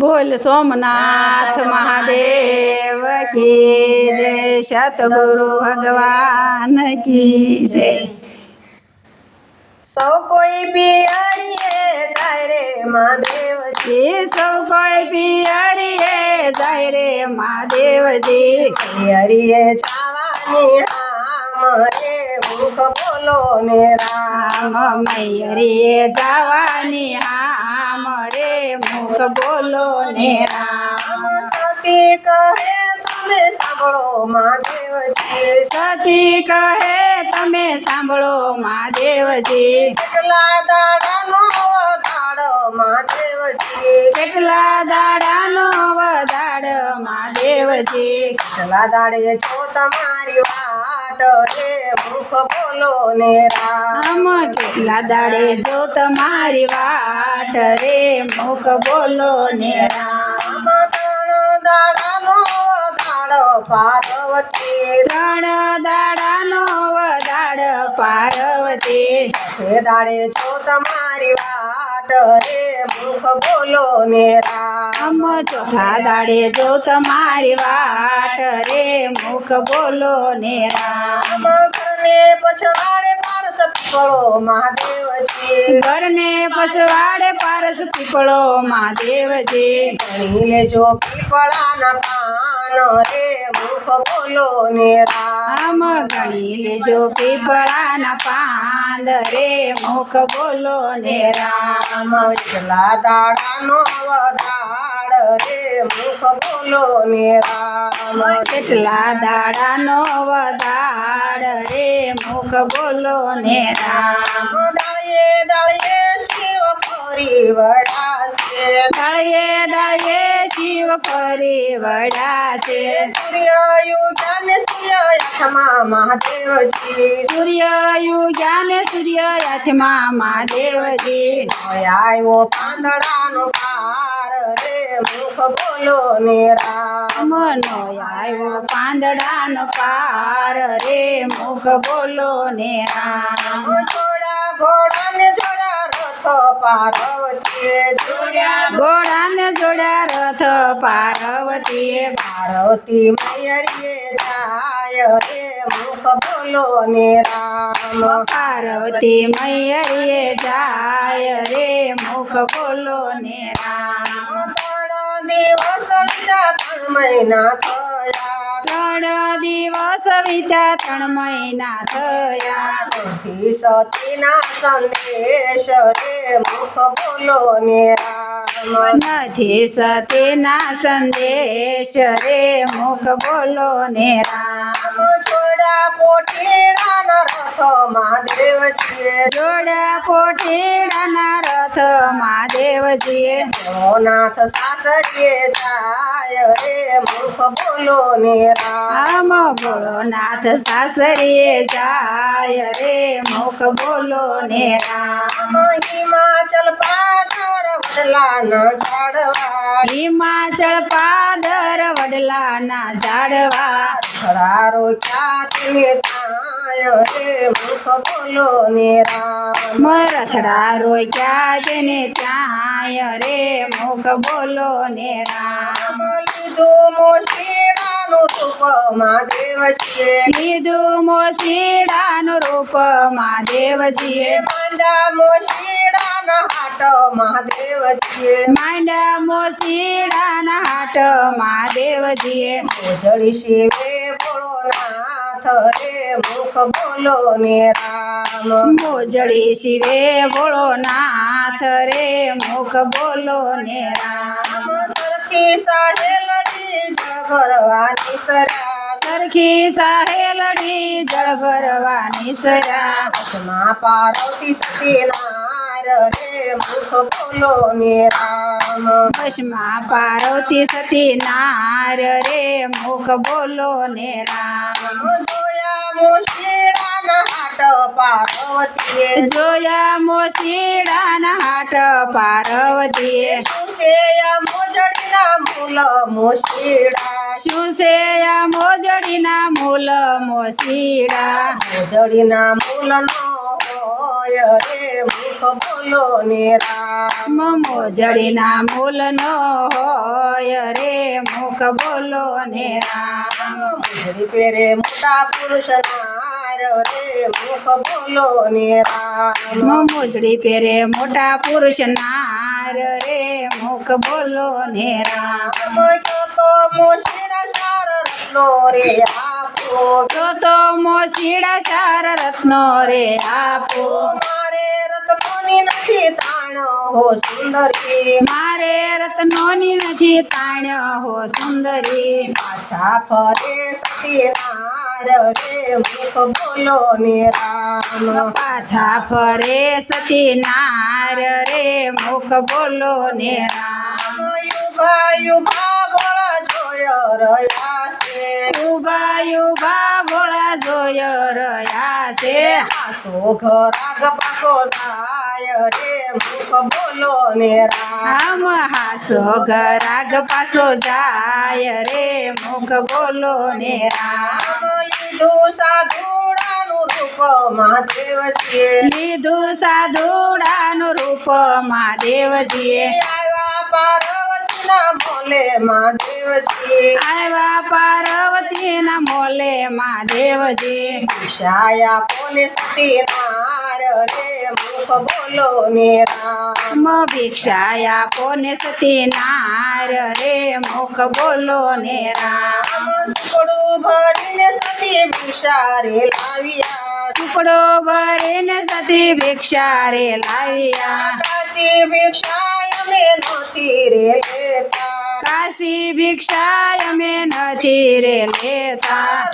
બોલ સોમનાથ મહાદેવ કી જય સતગુરુ ભગવાન કી જય. સૌ કોઈ પિયરીએ જાય રે મહાદેવજી. સૌ કોઈ પિયરીએ જાય રે મહાદેવજી. પિયરીએ જવાની રામ રે મુખ બોલો ને રામ. મૈયરીએ જવાની રે મુખ બોલો ને રામ. સતી કહે તમે સાંભળો માધેવજી સતી કહે તમે સાંભળો મહાદેવજી. કેટલા દાડાનો દાડો મહાદેવજી. કેટલા દાડાનો વધાડ દાડે છો તમારી વાટ રે મુખ બોલો ને રામ. કેટલા દાડે જો તમારી વાટ રે મુખ બોલો ને રામ. ત્રણ દાડાનો દાડો પાર્વતી. ત્રણ દાડાનો વધાડ પાર્વતી. દાડે છો તમારી વાટ રે મુખ બોલો ને રામ ચોથા દાડે જો તમારી વાટ રે મુખ બોલો ને રામ ઘરને પછવાડે પારસ પીપળો મહાદેવજી. ઘરને પછવાડે પારસ પીપળો મહાદેવજી. ગણી લેજો પીપળાના પાન રે મુખ બોલો ને રામ. ગણી લેજો પીપળાના પાંદ રે મુખ બોલો ને રામ. એકલા દાડાનો વધાડ રે મુખ બોલો ને રામ. કેટલા દાડાનો વધાડ રે મુખ બોલો ને રામ ડાળીએ ડાળીએ શિવ ફરી વળાશે ડાળીએ ડાળીએ શિવ ફરી વળ્યા છે જ્ઞાન સૂર્ય આઠમા મહાદેવજી. સૂર્ય યુગ્યા ને સૂર્ય હાથમાં મહાદેવજી. આવ્યો પાંદડાનો પાર રે મુખ બોલો ને રામ. નો આવ્યો પાંદડાનો પાર રે મુખ બોલો ને રામ. ઘોડા ને જોડા રથ પાર્વતી જોડ્યા ઘોડાને જોડ્યા રથ પાર્વતીએ પાર્વતી મયરીએ જાય રે મુખ બોલો ને રામ. પાર્વતી મયરીએ જાય રે મુખ બોલો ને રામ. ત્રણ દિવસ વિના ત્રણ મહિના ત્રણ દિવસ વીત્યા ત્રણ મહિના થયા. નથી સતીના સંદેશ રે મુખ બોલો ને રામ નથી સતીના સંદેશ રે મુખ બોલો ને રામ રામ છોડા પોટીડાના રથ મહાદેવજીએ જોડ્યા પોટેડાના રથ મહાદેવજીએ નાથ સાસરીએ જાય રે મુખ બોલો ને રામ આમ ભોળોનાથ સાસરીએ જાય રે મુખ બોલો ને રામ હિમાચલ પાદર વડલાના ઝાડવા. હિમાચળ પાદર વડલાના ઝાડવા. ખડારો ક્યાંકને તાય રે મુખ બોલો ને રામ. મરથડા રોક્યા જેને ત્યાંય રે મુખ બોલો ને રામ. લીધું મોશીડાનું રૂપ મહાદેવજીએ લીધું મોસીડાનું રૂપ મહાદેવજીએ માંડા મોશીડાના હાટ મહાદેવજીએ માંડા મોસીડાના હાટ મહાદેવજીએ જડી શિવે ભોળોનાથ રે મુખ બોલો ને રામ. મોજળી શિવે ભોળોનાથ રે મુખ બોલો ને રામ. સરખી જળ ભરવાની સરા સરખી સાહેલડી જળ ભરવાની સરા વશમાં પાર્વતી સતીનાર રે મુખ બોલો ને રામ. વશમાં પાર્વતી સતી નાર રે મુખ બોલો ને રામ. જોયા મોશીડાના હાટ પાર્વતીએ. જોયા મોસીડાના હાટ પાર્વતીએ. સુસેયા મોજડીના મૂલ મોસીડા આ મોજડીના મૂલ મોસીડા મોજડીના મૂલનો હોય રે. મુખ બોલો ને રામ મોજડીના મૂલનો હોય રે મુખ બોલો ને રામ મુજરી પેરે મોટા પુરુષ રે મુખ બોલો ને રામ મોજડી પેરે મોટા પુરુષ નાર રે મુખ બોલો ને રામ તો મોશીના સાર રત્નો રે આપો. તો તો સાર રત્નો રે આપો. રત્નોની નથી તાણ હો સુંદરી. મારે રત્નોની નથી તાણ હો સુંદરી. પાછા ફરે સતી નાર રે મુખ બોલો ને રામ. પાછા ફરે સતી નાર રે મુખ બોલો ને રામ. યુભા યુભા બોળા જોય રહ્યા છે. યુભા યુભા ભોળા જોય રહ્યા છે. આસો ઘરાગ પાસો જાય રે મુખ બોલો ને રામ. હાસો ગરાગ પાસો જાય રે મુખ બોલો ને રામ. લીધું સાધુડાનું રૂપ મહાદેવજીએ લીધું સાધુડાનું રૂપ મહાદેવજીએ આવ્યા પાર્વતીના મોલે મહાદેવજી આવ્યા પાર્વતીના મોલે મહાદેવજી રે મુખ બોલો ને રામ. મ ભિક્ષા આપો ને સતી નાર રે? મુખ બોલો ને રામ. સુકડું ભરીને સતી ભિક્ષારે લાવ્યા. સુપડો ભરીને સતી ભિક્ષારે લાવ્યા. કાચી ભિક્ષા અમે નહોતી રે લેતા. કાશી ભિક્ષા અમે નથી રે લેતા.